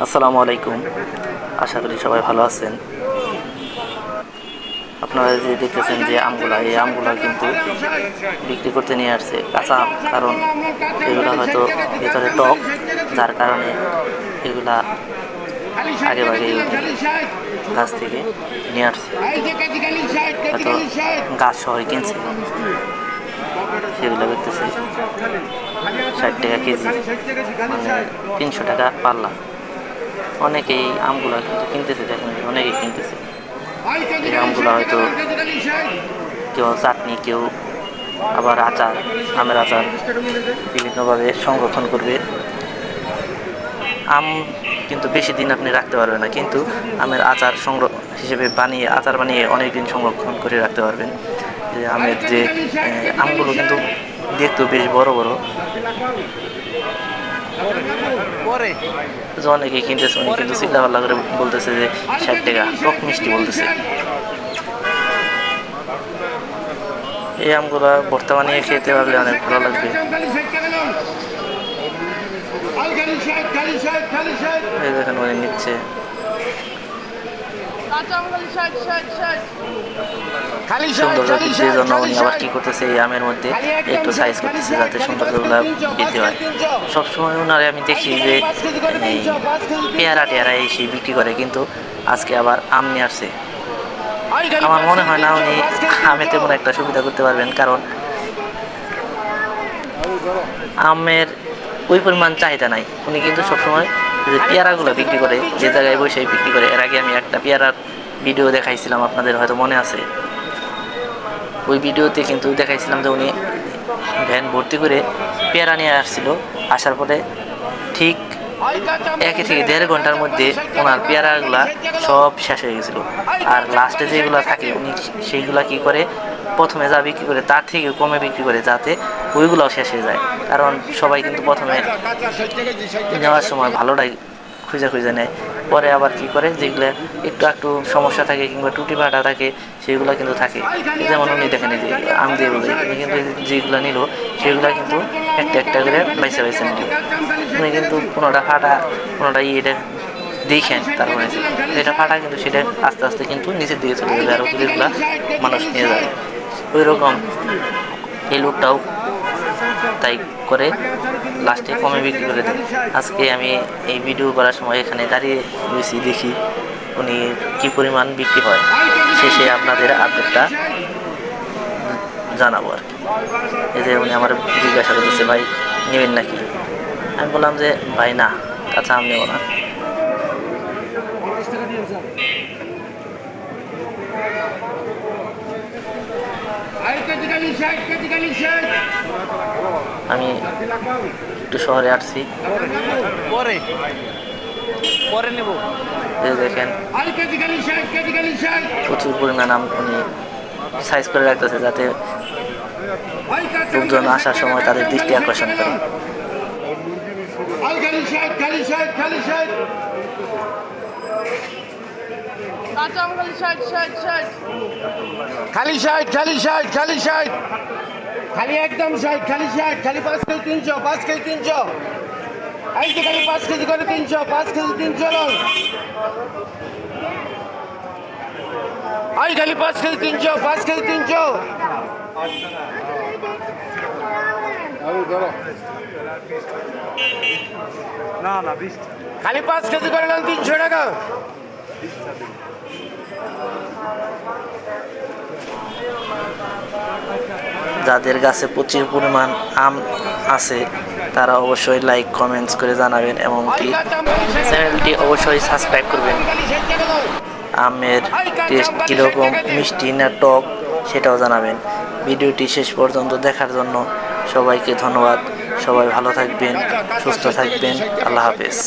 আসসালামু আলাইকুম। আশা করি সবাই ভালো আছেন। আপনারা যে দেখতেছেন যে আমগুলা, এই আমগুলা কিন্তু বিক্রি করতে নিয়ে আসছে কাঁচা আম, কারণ এগুলা হয়তো ভিতরে টক, যার কারণে এগুলা আগে ভাগে গাছ থেকে নিয়ে আসছে। হয়তো গাছ শহরে কিনছে। সেগুলো দেখতেছে ষাট টাকা কেজি মানে তিনশো টাকা পাল্লা। অনেকেই আমগুলো কিন্তু কিনতেছে, দেখেন অনেকেই কিনতেছে। এই আমগুলো হয়তো কেউ চাটনি, কেউ আবার আচার, আমের আচার বিভিন্নভাবে সংরক্ষণ করবে। আম কিন্তু বেশি দিন আপনি রাখতে পারবেন না, কিন্তু আমের আচার সংগ্রহ হিসেবে বানিয়ে, আচার বানিয়ে অনেক দিন সংরক্ষণ করে রাখতে পারবেন। যে আমের যে আমগুলো কিন্তু দেখতেও বেশ বড় বড়। যে অনেকে কিনতেছে কিন্তু চিল্লা পাল্লা করে বলতেছে যে ষাট টাকা টক মিষ্টি বলতেছে। এই আমগুলো ভর্তা বানিয়ে খেতে পারলে অনেক ভালো লাগবে। এই দেখেন অনেক নিচ্ছে। বৃদ্ধির জন্য উনি আবার কি করতেছে এই আমের মধ্যে? একটু সাইজ করতেছে যাতে সৌন্দর্যগুলো বৃদ্ধি হয়। সবসময় ওনারে আমি দেখি যে পেয়ারা টেয়ারা এসে বিক্রি করে কিন্তু আজকে আবার আম নিয়ে আসছে। আমার মনে হয় না উনি আমে তেমন একটা সুবিধা করতে পারবেন কারণ আমের ওই পরিমাণ চাহিদা নাই। উনি কিন্তু সবসময় যে পেয়ারাগুলো বিক্রি করে, যে জায়গায় বসে বিক্রি করে। এর আগে আমি একটা পেয়ারার ভিডিও দেখাইছিলাম, আপনাদের হয়তো মনে আছে। ওই ভিডিওতে কিন্তু দেখাইছিলাম যে উনি ভ্যান ভর্তি করে পেয়ারা নিয়ে আসছিল। আসার পরে ঠিক এক থেকে দেড় ঘণ্টার মধ্যে ওনার পেয়ারাগুলা সব শেষ হয়ে গেছিল। আর লাস্টে যেগুলো থাকে, উনি সেইগুলা কি করে প্রথমে যা বিক্রি করে তার থেকে কমে বিক্রি করে যাতে ওইগুলোও শেষ হয়ে যায়। কারণ সবাই কিন্তু প্রথমে নেওয়ার সময় ভালোটাই খুঁজে খুঁজে নেয়। পরে আবার কি করে? যেগুলো একটু একটু সমস্যা থাকে কিংবা টুটি ফাটা থাকে, সেগুলো কিন্তু থাকে। যেমন উনি দেখেন যে আম দিয়ে বলে, উনি কিন্তু যেগুলো নিল, সেগুলো কিন্তু একটা একটা করে বাইসে বাইসে নিল। উনি কিন্তু কোনোটা ফাটা, কোনোটা ইয়েটা দেখেন তারপরে। যেটা ফাটা কিন্তু সেটা আস্তে আস্তে কিন্তু নিচের দিকে চলে যাবে আর ওগুলো মানুষ নিয়ে যাবে। ওই রকম এই লোকটাও তাই করে লাস্টে কমে বিক্রি করে দেয়। আজকে আমি এই ভিডিও করার সময় এখানে দাঁড়িয়ে রয়েছি, দেখি উনি কি পরিমাণ বিক্রি হয়। শেষে আপনাদের আপডেটটা জানাব আর কি। এই যে উনি আমার জিজ্ঞাসা করতেছে, ভাই, নেবেন নাকি? আমি বললাম যে, ভাই, না কাঁচা আম নেব না। আমি একটু শহরে আসছি। পরে। পরে নেব। এই দেখেন প্রচুর পরিমাণ আম উনি সাইজ করে রাখতেছে যাতে লোকজন আসার সময় তাদের দৃষ্টি আকর্ষণ করে। খালি ষাট খালি ষাট খালি ষাট। খালি একদম ষাট খালি ষাট খালি পাঁচ কেজি তিনশো পাঁচ কেজি তিনশো। এই যে খালি পাঁচ কেজি করে তিনশো পাঁচ কেজি তিনশো এই খালি পাঁচ কেজি তিনশো পাঁচ কেজি তিনশো। না না খালি পাঁচ কেজি করে নেন তিনশো টাকা। যাদের কাছে প্রচুর পরিমাণ আম আছে, তারা অবশ্যই লাইক কমেন্টস করে জানাবেন এমনকি চ্যানেলটি অবশ্যই সাবস্ক্রাইব করবেন। আমের টেস্ট কীরকম, মিষ্টি না টক, সেটাও জানাবেন। ভিডিওটি শেষ পর্যন্ত দেখার জন্য সবাইকে ধন্যবাদ। সবাই ভালো থাকবেন, সুস্থ থাকবেন। আল্লাহ হাফেজ।